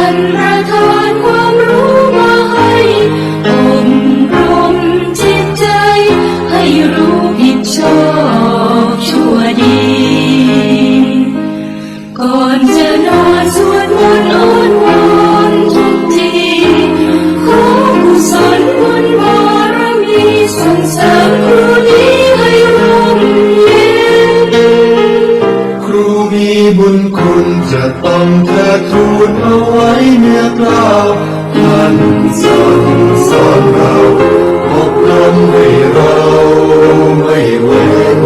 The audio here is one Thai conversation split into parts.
ท่านประทานความ บุญคุณจะต้องเธอทูลเอาไว้เนื้อกล่าวท่านสอนสอนเราอบรมให้เราไม่เว้น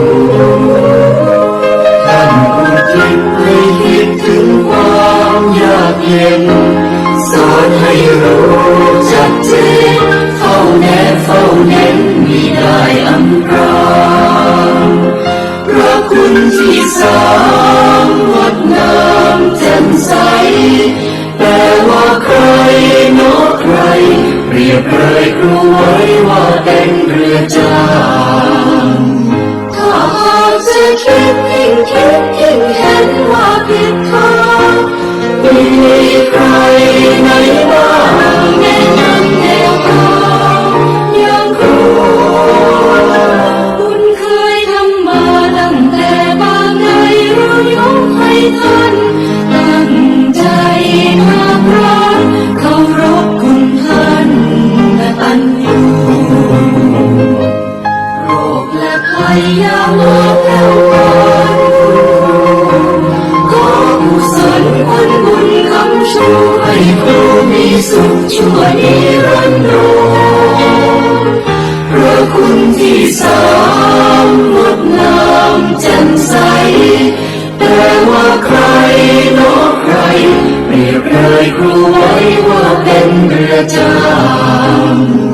ท่านอุทิศให้คิดถึงความยากเย็น สอนให้รู้จักเจนเฝ้าแน่เฝ้าเน้นมิได้อำพรางพระคุณที่สาม เปรียบเลยครูไว้ว่าเป็นเรือจางถ้าหากจะคิดยิ่งคิด ชั่วนิรันดรพระคุณที่สามงดงามแจ่มใส แต่ว่าใครนอกใครเปรียบเลยครูไว้ว่าเป็นเรือจาง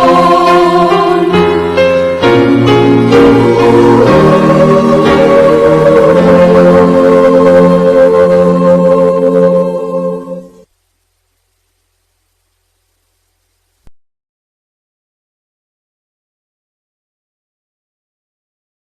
ร